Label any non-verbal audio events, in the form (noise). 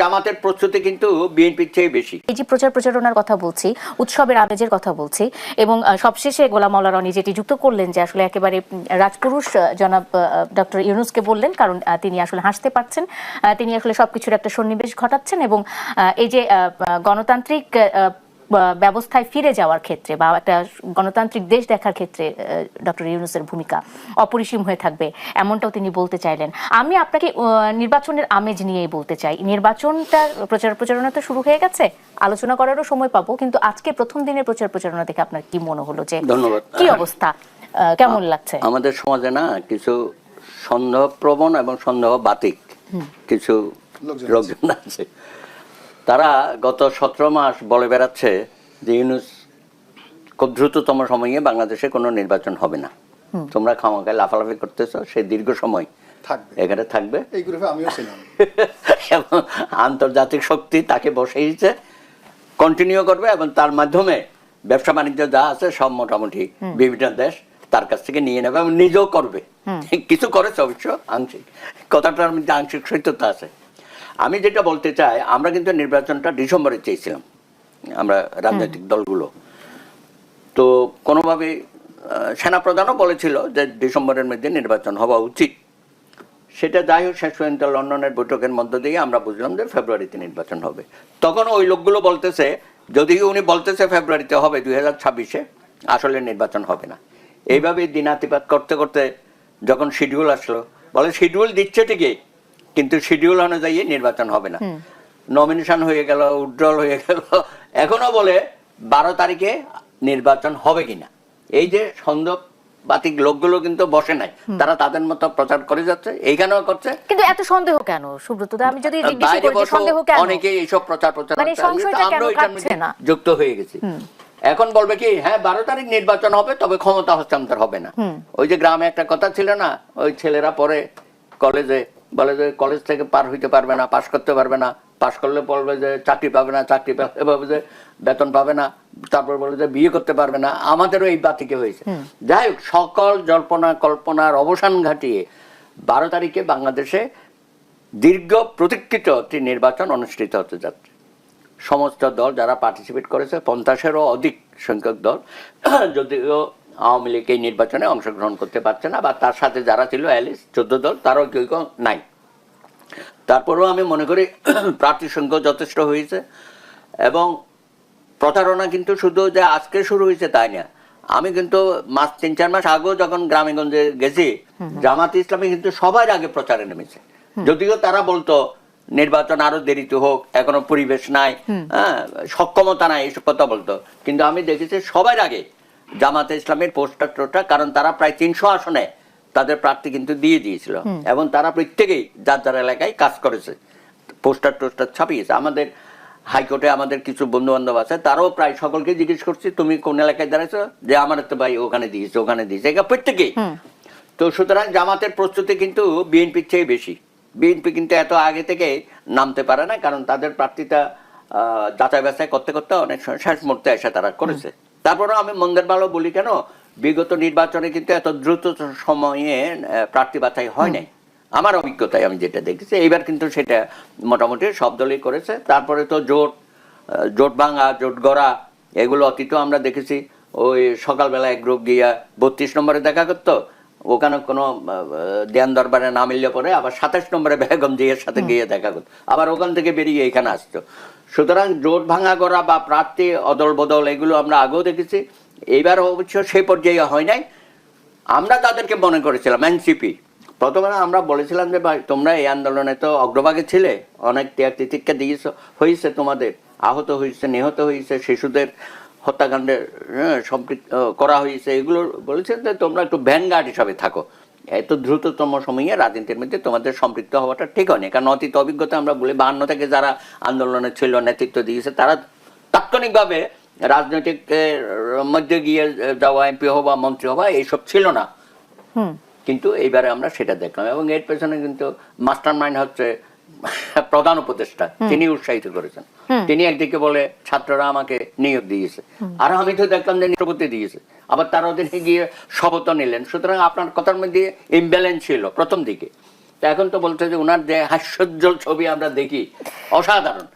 জামাতের প্রস্তুতি কিন্তু বিএনপির চেয়ে বেশি। এই যে প্রচার প্রচারণার কথা বলছি, উৎসবের আমেজের কথা বলছি, এবং সবশেষে গোলাম রনি যেটি যুক্ত করলেন যে আসলে একেবারে রাজপুরুষ জনাব ডক্টর ইউনুসকে বললেন, কারণ তিনি আসলে হাসতে পারছেন তিনি আসলে সবকিছুর একটা সন্নিবেশ ঘটাচ্ছেন এবং এই যে গণতান্ত্রিক ব্যবস্থায় ফিরে যাওয়ার ক্ষেত্রে বা একটা গণতান্ত্রিক দেশ দেখার ক্ষেত্রে ডক্টর ইউনুসের ভূমিকা অপরিসীম হয়ে থাকবে এমনটাও তিনি বলতে চাইলেন। আমি আপনাকে নির্বাচনের আমেজ নিয়েই বলতে চাই। নির্বাচনটা প্রচার প্রচারণা তো শুরু হয়ে গেছে আলোচনা করারও সময় পাবো কিন্তু আজকে প্রথম দিনের প্রচার প্রচারণা দেখে আপনার কি মনে হলো যে ধন্যবাদ। কি অবস্থা? আহ, কেমন লাগছে? আমাদের সমাজে না কিছু সন্দেহ প্রবণ এবং সন্দেহ বাতিক কিছু লোকজন আছে। তারা গত সতেরো মাস বলে বেড়াচ্ছে যে ইউনুস খুব দ্রুততম সময়ে বাংলাদেশে কোনো নির্বাচন হবে না। তোমরা খামাখায় লাফালাফি করতেছো সে দীর্ঘ সময় থাকবে। এখানে থাকবে। এই গ্রুপে আমিও ছিলাম। (laughs) এবং আন্তর্জাতিক শক্তি তাকে বসেইছে কন্টিনিউ করবে এবং তার মাধ্যমে ব্যবসা বাণিজ্য যা আছে সব মোটামুটি বিভিন্ন দেশ তার কাছ থেকে নিয়ে নেবে এবং নিজেও করবে। (laughs) কিছু করেছে অবশ্য আংশিক। কথাটার মধ্যে আংশিক সত্যতা আছে। আমি যেটা বলতে চাই আমরা কিন্তু নির্বাচনটা ডিসেম্বরে চেয়েছিলাম আমরা রাজনৈতিক দলগুলো। তো কোনোভাবে সেনাপ্রধানও বলেছিল যে ডিসেম্বরের মধ্যে নির্বাচন হওয়া উচিত। সেটা যাই হোক শেষ পর্যন্ত লন্ডনের বৈঠকের মধ্য দিয়ে আমরা বুঝলাম যে ফেব্রুয়ারিতে নির্বাচন হবে। তখন ওই লোকগুলো বলতেছে যদি উনি বলতেছে ফেব্রুয়ারিতে হবে দুই হাজার ছাব্বিশে আসলে নির্বাচন হবে না। এইভাবে দিনাতিপাত করতে করতে যখন শিডিউল আসলো বলে শিডিউল দিচ্ছে ঠিকই কিন্তু শিডিউল অনুযায়ী নির্বাচন হবে না। নমিনেশন হয়ে গেল উড্রল হয়ে গেল। এখনও বলে বারো তারিখে নির্বাচন হবে কিনা। এই যে সন্দেহ বাতিক লোকগুলো কিন্তু বসে নাই। তারা তাদের মতো প্রচার করে যাচ্ছে এইখানেও করছে। কিন্তু এত সন্দেহ কেন সুব্রত আমি যদি সন্দেহ কেন? অনেকে এইসব প্রচার প্রচার মানে সংশয়টা কেন কাটছে না? যুক্ত হয়ে গেছি। এখন বলবে কি হ্যাঁ বারো তারিখ নির্বাচন হবে তবে ক্ষমতা হস্তান্তর হবে না। ওই যে গ্রামে একটা কথা ছিল না ওই ছেলেরা পরে কলেজে বলে যে কলেজ থেকে পার হইতে পারবে না পাশ করতে পারবে না। পাশ করলে বলবে যে চাকরি পাবে না চাকরি বলবে যে বেতন পাবে না তারপর বলবে যে বিয়ে করতে পারবে না আমাদেরও এই বাতিকে হয়েছে। যাই হোক সকল জল্পনা কল্পনার অবসান ঘটিয়ে বারো তারিখে বাংলাদেশে দীর্ঘ প্রতীক্ষিত একটি নির্বাচন অনুষ্ঠিত হতে যাচ্ছে। সমস্ত দল যারা পার্টিসিপেট করেছে পঞ্চাশেরও অধিক সংখ্যক দল যদিও আওয়ামী লীগ এই নির্বাচনে অংশগ্রহণ করতে পারছে না বা তার সাথে যারা ছিল অ্যালিস চোদ্দ দল তারও কেউ কেউ নাই। তারপরেও আমি মনে করি (clears throat) প্রার্থী সংখ্যা যথেষ্ট হয়েছে এবং প্রতারণা কিন্তু শুধু যে আজকে শুরু হয়েছে তাই না। আমি কিন্তু মাস তিন চার মাস আগেও যখন গ্রামে গঞ্জে গেছি জামাত ইসলামী কিন্তু সবার আগে প্রচারে নেমেছে। যদিও তারা বলতো নির্বাচন আরও দেরিতে হোক এখনও পরিবেশ নাই হ্যাঁ সক্ষমতা নাই এসব কথা বলতো। কিন্তু আমি দেখেছি সবার আগে জামাতে ইসলামের পোস্টার টোস্টার কারণ তারা প্রায় তিনশো আসনে তাদের প্রার্থী কিন্তু দিয়ে দিয়েছিল। এবং তারা প্রত্যেকেই যার যার এলাকায় কাজ করেছে পোস্টার টোস্টার ছাপিয়েছে। আমাদের হাইকোর্টে আমাদের কিছু বন্ধু বান্ধব আছে তারাও প্রায় সকলকে জিজ্ঞেস করছে তুমি কোন এলাকায় দাঁড়াইছো? যে আমার তো ভাই ওখানে দিয়েছে ওখানে দিয়েছে। এটা প্রত্যেকেই। তো সুতরাং জামাতের প্রস্তুতি কিন্তু বিএনপির চেয়ে বেশি। বিএনপি কিন্তু এত আগে থেকে নামতে পারে না কারণ তাদের প্রার্থীটা আহ, যাচাই বাছাই করতে করতে অনেক সময় শেষ মুহূর্তে এসে তারা করেছে। তারপরেও আমি মন্দের ভালো বলি কেন? বিগত নির্বাচনে কিন্তু এত দ্রুত সময়ে প্রার্থী বাছাই হয় নাই। আমার অভিজ্ঞতায় আমি যেটা দেখেছি এইবার কিন্তু সেটা মোটামুটি সব দলই করেছে। তারপরে তো জোট জোট ভাঙা জোট গড়া এগুলো অতীত আমরা দেখেছি। ওই সকালবেলা এক গ্রুপ গিয়া বত্রিশ নম্বরে দেখা করতো ওখানে কোনো দেয়ান দরবারে না মিললে পরে আবার সাতাশ নম্বরে বেগম জিয়ার সাথে গিয়ে দেখা করতো। আবার ওখান থেকে বেরিয়ে এখানে আসতো। সুতরাং জোট ভাঙা করা বা প্রার্থী অদল বদল এগুলো আমরা আগেও দেখেছি। এইবার অবশ্য সেই পর্যায়ে হয় নাই। আমরা তাদেরকে মনে করেছিলাম এনসিপি। প্রথমে আমরা বলেছিলাম যে ভাই তোমরা এই আন্দোলনে তো অগ্রভাগে ছিলে। অনেক ত্যাগ তিতিক্ষা দিয়েছ হয়েছে তোমাদের। আহত হয়েছে নিহত হয়েছে শিশুদের হত্যাকাণ্ডে হ্যাঁ, সম্পৃক্ত করা হয়েছে। এগুলো বলেছেন যে তোমরা একটু ভ্যানগার্ড হিসাবে থাকো। এত দ্রুততম সময়ে রাজনীতির মধ্যে তোমাদের সম্পৃক্ত হওয়াটা ঠিক হয়নি। কারণ অতীত অভিজ্ঞতা আমরা বলি বাহান্ন থেকে যারা আন্দোলনে ছিল নেতৃত্ব দিয়েছে তারা তাৎক্ষণিকভাবে রাজনৈতিক মধ্যে গিয়ে যাওয়া এমপি হওয়া মন্ত্রী হওয়া এইসব ছিল না। কিন্তু এইবারে আমরা সেটা দেখলাম এবং এর পেছনে কিন্তু মাস্টার মাইন্ড হচ্ছে প্রধান উপদেষ্টা তিনি উৎসাহিত করেছেন। তিনি একদিকে বলে ছাত্ররা আমাকে নিয়োগ দিয়েছে। আর আমি তো দেখলাম যে নিরাপত্তি দিয়েছে। আবার তার অধীনে গিয়ে শপথ নিলেন। সুতরাং আপনার কথার মধ্যে ইমব্যালেন্স ছিল প্রথম দিকে। তা এখন তো বলতে যে উনার যে হাস্যজ্জ্বল ছবি আমরা দেখি অসাধারণ।